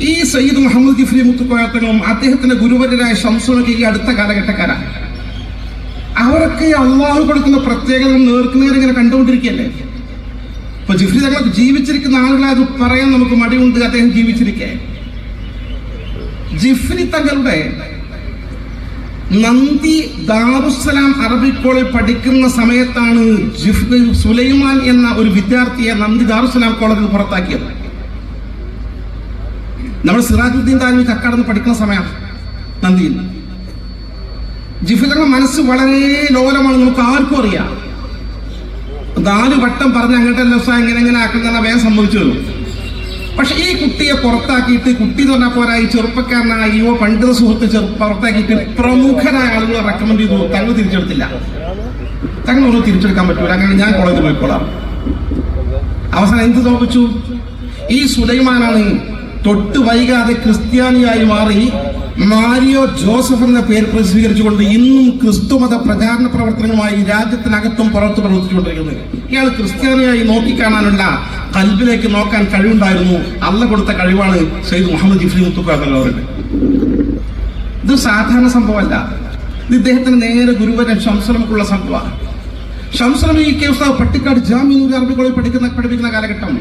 ഈ സയ്യിദ് മുഹമ്മദ് ജിഫ്രി മുത്തുക്കോയത്തങ്ങളും അദ്ദേഹത്തിന്റെ ഗുരുവരനായ ശംസുനൊക്കെ ഈ അടുത്ത കാലഘട്ടക്കാരാണ് അവരൊക്കെ അള്ളാഹു കൊടുക്കുന്ന പ്രത്യേകത നേർക്കുന്നവരിങ്ങനെ കണ്ടുകൊണ്ടിരിക്കുകയല്ലേ? ഇപ്പൊ ജിഫ്രി തങ്ങൾ ജീവിച്ചിരിക്കുന്ന ആളുകളെ അത് പറയാൻ നമുക്ക് മടിയുണ്ട് അദ്ദേഹം ജീവിച്ചിരിക്കെ. ജിഫ്രി തങ്ങളുടെ നന്ദി ദാറുസലാം അറബി കോളേജ് പഠിക്കുന്ന സമയത്താണ് ജിഫ് സുലൈമാൻ എന്ന ഒരു വിദ്യാർത്ഥിയെ നന്ദി ദാറുസലാം കോളേജിൽ പുറത്താക്കിയത്. നമ്മൾ സിറാജുദ്ദീൻ താലിമി കക്കാടെന്ന് പഠിക്കുന്ന സമയമാണ് നന്ദിയിൽ. ജിഫിലറുടെ മനസ്സ് വളരെ ലോലമാണ് നമുക്ക് ആർക്കും അറിയാം. നാല് വട്ടം പറഞ്ഞ് അങ്ങോട്ട് ദിവസം എങ്ങനെ എങ്ങനെ ആക്കുന്ന വേഗം സംഭവിച്ചു വരും പക്ഷെ ഈ കുട്ടിയെ പുറത്താക്കിയിട്ട് കുട്ടി എന്ന് പറഞ്ഞാൽ പോരാ ഈ ചെറുപ്പക്കാരനായ യുവ പണ്ഡിത സുഹൃത്ത് പുറത്താക്കിയിട്ട് പ്രമുഖരായ ആളുകളെ റെക്കമെൻഡ് ചെയ്തു. തങ്ങൾ തിരിച്ചെടുത്തില്ല. തങ്ങൾ ഒന്നും തിരിച്ചെടുക്കാൻ പറ്റൂല. അങ്ങനെ ഞാൻ കോളേജിൽ പോയിക്കോളാം. അവസാനം എന്ത് തോന്നിച്ചു? ഈ സുലൈമാനാണ് തൊട്ട് വൈകാതെ ക്രിസ്ത്യാനിയായി മാറി മാരിയോ ജോസഫ് എന്ന പേര് പ്രസിദ്ധീകരിച്ചുകൊണ്ട് ഇന്നും ക്രിസ്തുമത പ്രചാരണ പ്രവർത്തനങ്ങളുമായി രാജ്യത്തിനകത്തും പുറത്തു പ്രവർത്തിച്ചുകൊണ്ടിരിക്കുന്നത് ഇയാൾ ക്രിസ്ത്യാനിയായി നോക്കിക്കാണാനുള്ള കൽബിലേക്ക് നോക്കാൻ കഴിവുണ്ടായിരുന്നു. അല്ല കൊടുത്ത കഴിവാണ് സയ്യിദ് മുഹമ്മദ് ജിഫ്രി മുത്തുക്കാത്തവരുടെ ഇത് സാധാരണ സംഭവമല്ല. ഇത് ഇദ്ദേഹത്തിന് നേരെ ഗുരുവരൻ ശംസലമുക്കുള്ള സംഭവമാണ്. ശംസലം ഈ കെ പട്ടിക്കാട് ജാമ്യൂർ അറബി പഠിക്കുന്ന പഠിപ്പിക്കുന്ന കാലഘട്ടം.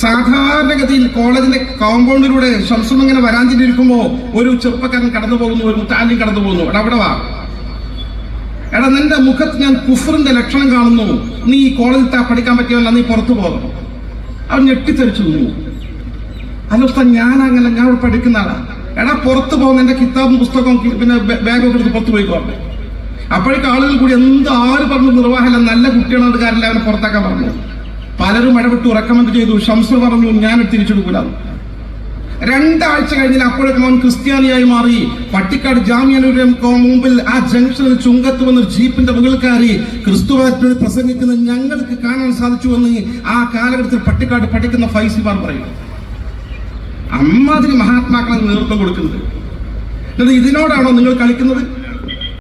സാധാരണഗതിയിൽ കോളേജിന്റെ കോമ്പൗണ്ടിലൂടെ ശംസം ഇങ്ങനെ വരാൻ ഇരിക്കുമ്പോ ഒരു ചെറുപ്പക്കാരൻ കടന്നു പോകുന്നു ഒരു മുത്താലിയും കടന്നു പോകുന്നു. എടാ അവിടെ വാ. എടാ നിന്റെ മുഖത്ത് ഞാൻ കുഫറിന്റെ ലക്ഷണം കാണുന്നു. നീ ഈ കോളേജിൽ താ പഠിക്കാൻ പറ്റിയല്ല നീ പുറത്തു പോകണം അവൻ ഞെട്ടിത്തെറിച്ചു നിന്നു. അല്ല ഞാൻ അങ്ങനെ ഞാൻ ഇവിടെ പഠിക്കുന്ന ആളാ. എടാ പുറത്തു പോകുന്ന എന്റെ കിതാബും പുസ്തകവും പിന്നെ ബാഗ് ഒക്കെ എടുത്ത് പുറത്തു പോയിക്കോ അപ്പോഴേക്ക് ആളുകൾ കൂടി എന്ത് ആര് പറഞ്ഞു നിർവാഹമല്ല നല്ല കുട്ടിയാണ് കാര്യമില്ല അവനെ പുറത്താക്കാൻ പറഞ്ഞു പലരും ഇടപെട്ട് റെക്കമെൻഡ് ചെയ്തു. ഷംസ് പറഞ്ഞു ഞാൻ തിരിച്ചെടുക്കൂല രണ്ടാഴ്ച കഴിഞ്ഞാൽ അപ്പോഴേക്കും അവൻ ക്രിസ്ത്യാനിയായി മാറി. പട്ടിക്കാട് ജാമ്യനൂരം മുമ്പിൽ ആ ജംഗ്ഷനിൽ ചുങ്കത്ത് വന്ന് ജീപ്പിന്റെ മുകളിൽ കയറി ക്രിസ്തുവാറ്റിനോട് പ്രസംഗിക്കുന്നത് ഞങ്ങൾക്ക് കാണാൻ സാധിച്ചു എന്ന് ആ കാലഘട്ടത്തിൽ പട്ടിക്കാട് പഠിക്കുന്ന ഫൈസിമാർ പറയും അമ്മാതിരി മഹാത്മാക്കളെ നേതൃത്വം കൊടുക്കുന്നത്. ഇതിനോടാണോ നിങ്ങൾ കളിക്കുന്നത്?